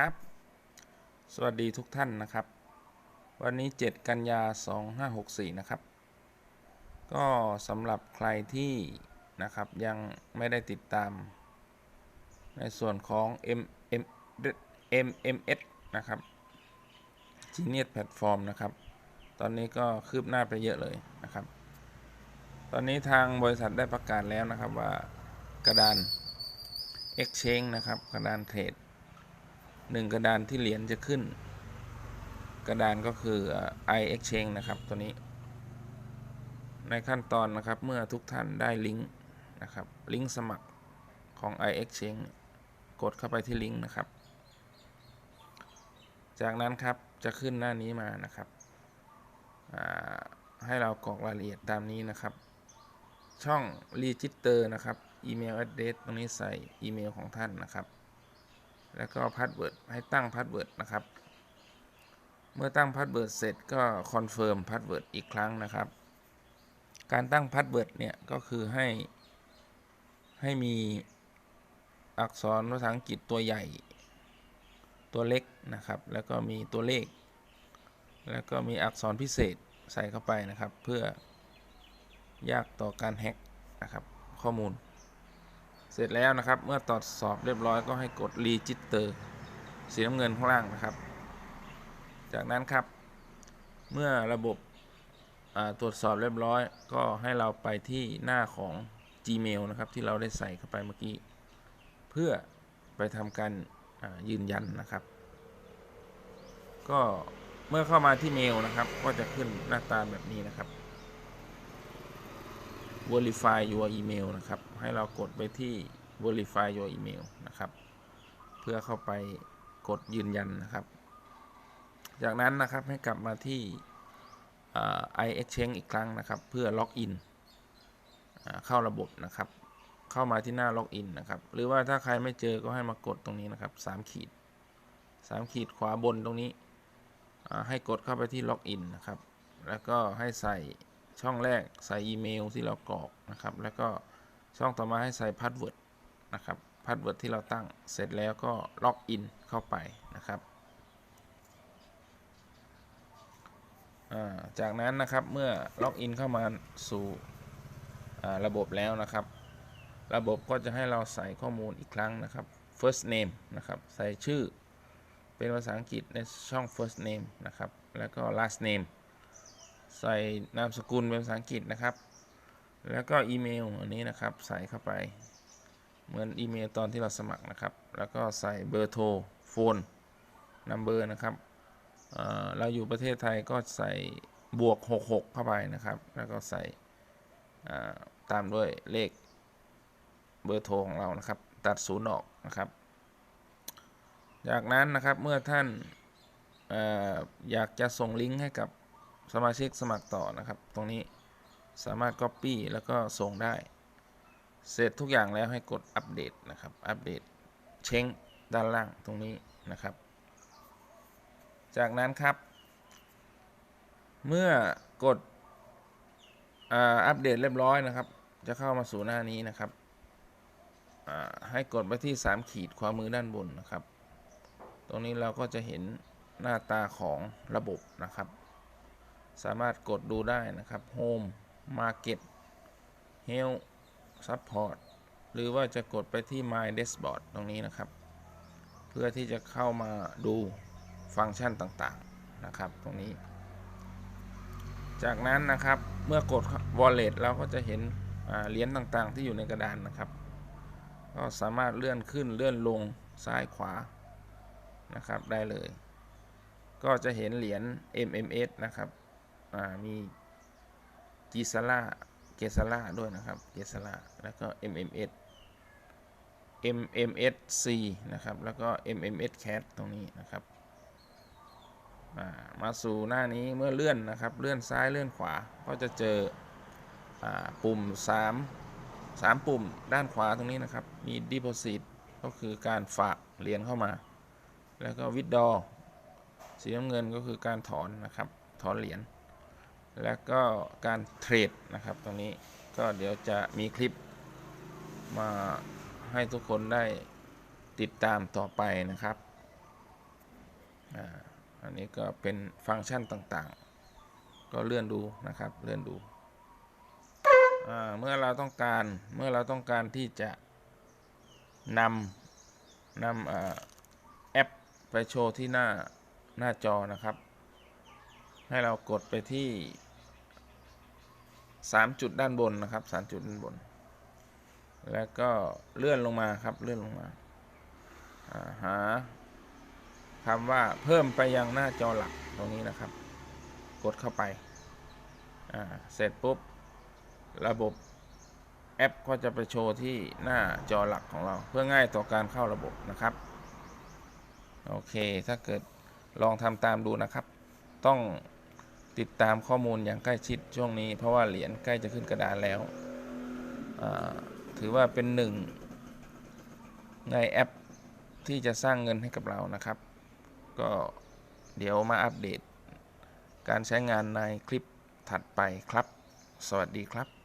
ครับ สวัสดีทุกท่านนะครับ วันนี้ 7 กันยา 2564 นะครับ ก็สำหรับใครที่นะครับยังไม่ได้ติดตาม ในส่วนของ M M MMS นะครับ Genius Platform นะครับ ตอนนี้ก็คืบหน้าไปเยอะเลยนะครับ ตอนนี้ทางบริษัทได้ประกาศแล้วนะครับว่ากระดาน Exchange นะครับ กระดานเทรด หนึ่งกระดานที่เหรียญจะขึ้น กระดานก็คือ i Exchange นะครับ ตัวนี้ ในขั้นตอนนะครับเมื่อทุกท่านได้ลิงก์นะครับ ลิงก์สมัครของ i Exchange กดเข้าไปที่ลิงก์นะครับ จากนั้นครับจะขึ้นหน้านี้มานะครับ ให้เรากรอกรายละเอียดตามนี้นะครับ ช่อง Register นะครับอีเมล address ตรงนี้ใส่อีเมลของท่านนะครับ แล้วก็พาสเวิร์ดให้ตั้งพาสเวิร์ดนะครับ เมื่อตั้งพาสเวิร์ดเสร็จก็คอนเฟิร์มพาสเวิร์ดอีกครั้งนะครับ การตั้งพาสเวิร์ดเนี่ยก็คือให้ให้มีอักษรภาษาอังกฤษตัวใหญ่ ตัวเล็กนะครับ แล้วก็มีตัวเลข แล้วก็มีอักษรพิเศษใส่เข้าไปนะครับ เพื่อยากต่อการแฮ็กนะครับข้อมูล เสร็จแล้วนะครับ เมื่อตรวจสอบเรียบร้อยก็ให้กด Register สีน้ำเงินข้างล่างนะครับ จากนั้นครับ เมื่อระบบตรวจสอบเรียบร้อย ก็ให้เราไปที่หน้าของ Gmail นะครับ ที่เราได้ใส่เข้าไปเมื่อกี้ เพื่อไปทำการยืนยันนะครับ ก็เมื่อเข้ามาที่เมลนะครับ ก็จะขึ้นหน้าตาแบบนี้นะครับ verify your email นะครับ ให้เรากดไปที่ verify your email นะครับ เพื่อเข้าไปกดยืนยันนะครับ จากนั้นนะครับให้กลับมาที่อ่า i exchange อีกครั้งนะครับ เพื่อล็อกอินเข้าระบบนะครับ เข้ามาที่หน้าล็อกอินนะครับ หรือว่าถ้าใครไม่เจอก็ให้มากดตรงนี้นะครับ3ขีด3ขีดขวาบนตรงนี้ให้กดเข้าไปที่ล็อกอินนะครับ แล้วก็ให้ใส่ ช่องแรกใส่อีเมลที่เรากรอกนะครับ แล้วก็ช่องต่อมาให้ใส่พาสเวิร์ดนะครับพาสเวิร์ดที่เราตั้งเสร็จแล้วก็ล็อกอินเข้าไปนะครับ จากนั้นนะครับเมื่อล็อกอินเข้ามาสู่ระบบแล้วนะครับ ระบบก็จะให้เราใส่ข้อมูลอีกครั้งนะครับ first name นะครับ ใส่ชื่อเป็นภาษาอังกฤษในช่อง first name นะครับ แล้วก็ last name ใส่นามสกุลเป็นภาษาอังกฤษนะครับ แล้วก็อีเมลอันนี้นะครับ ใส่เข้าไป เหมือนอีเมลตอนที่เราสมัครนะครับ แล้วก็ใส่เบอร์โทรโฟนนัมเบอร์นะครับเเราอยู่ประเทศไทยก็ใส่บวก 66 เข้าไปนะครับ แล้วก็ใส่ตามด้วยเลขเบอร์โทรของเรานะครับ ตัดศูนย์ออกนะครับ จากนั้นนะครับเมื่อท่านออยากจะส่งลิงก์ให้กับ สมาชิกสมัครต่อนะครับ ตรงนี้สามารถ Copy แล้วก็ส่งได้ เสร็จทุกอย่างแล้วให้กดอัปเดตนะครับ อัปเดตเช้งด้านล่างตรงนี้นะครับ จากนั้นครับ เมื่อกดอัปเดตเรียบร้อยนะครับ จะเข้ามาสู่หน้านี้นะครับ ให้กดไปที่ 3 ขีดขวามือด้านบนนะครับ ตรงนี้เราก็จะเห็นหน้าตาของระบบนะครับ สามารถกดดูได้นะครับ Home Market Health Support หรือว่าจะกดไปที่ My Dashboard ตรงนี้นะครับ เพื่อที่จะเข้ามาดูฟังก์ชันต่างๆนะครับ ตรงนี้ จากนั้นนะครับเมื่อกด Wallet เราก็จะเห็นเหรียญต่างๆ ที่อยู่ในกระดานนะครับ ก็สามารถเลื่อนขึ้นเลื่อนลงซ้ายขวานะครับได้เลย ก็จะเห็นเหรียญ MMS นะครับ มี g ีซาร่าเกซาร่าด้วยนะครับเกซาร่าแล้วก็ MMS MMSC นะครับ แล้วก็ MMS Cat ตรงนี้นะครับอ่ามาสู่หน้านี้เมื่อเลื่อนนะครับ เลื่อนซ้ายเลื่อนขวา ก็จะเจออ่าปุ่ม 3 3 ปุ่มด้านขวาตรงนี้นะครับ มี Deposit ก็คือการฝากเหรียญเข้ามา แล้วก็ Withdraw สีน้ำเงินก็คือการถอนนะครับ ถอนเหรียญ แล้วก็การเทรดนะครับตรงนี้ก็เดี๋ยวจะมีคลิปมาให้ทุกคนได้ติดตามต่อไปนะครับอันนี้ก็เป็นฟังก์ชันต่างๆ ก็เลื่อนดูนะครับเลื่อนดูเมื่อเราต้องการเมื่อเราต้องการที่จะนำนำอแอปไปโชว์ที่หน้าหน้าจอนะครับ ให้เรากดไปที่ 3 จุดด้านบนนะครับ 3 จุดด้านบน แล้วก็เลื่อนลงมาครับเลื่อนลงมาาหาคำว่าเพิ่มไปยังหน้าจอหลักตรงนี้นะครับ กดเข้าไปาเสร็จปุ๊บ ระบบแอปก็จะไปโชว์ที่หน้าจอหลักของเราเพื่อง่ายต่อการเข้าระบบนะครับ โอเค ถ้าเกิดลองทำตามดูนะครับ ต้อง ติดตามข้อมูลอย่างใกล้ชิดช่วงนี้ เพราะว่าเหรียญใกล้จะขึ้นกระดานแล้ว ถือว่าเป็นหนึ่งในแอปที่จะสร้างเงินให้กับเรานะครับ ก็เดี๋ยวมาอัปเดต การใช้งานในคลิปถัดไปครับ สวัสดีครับ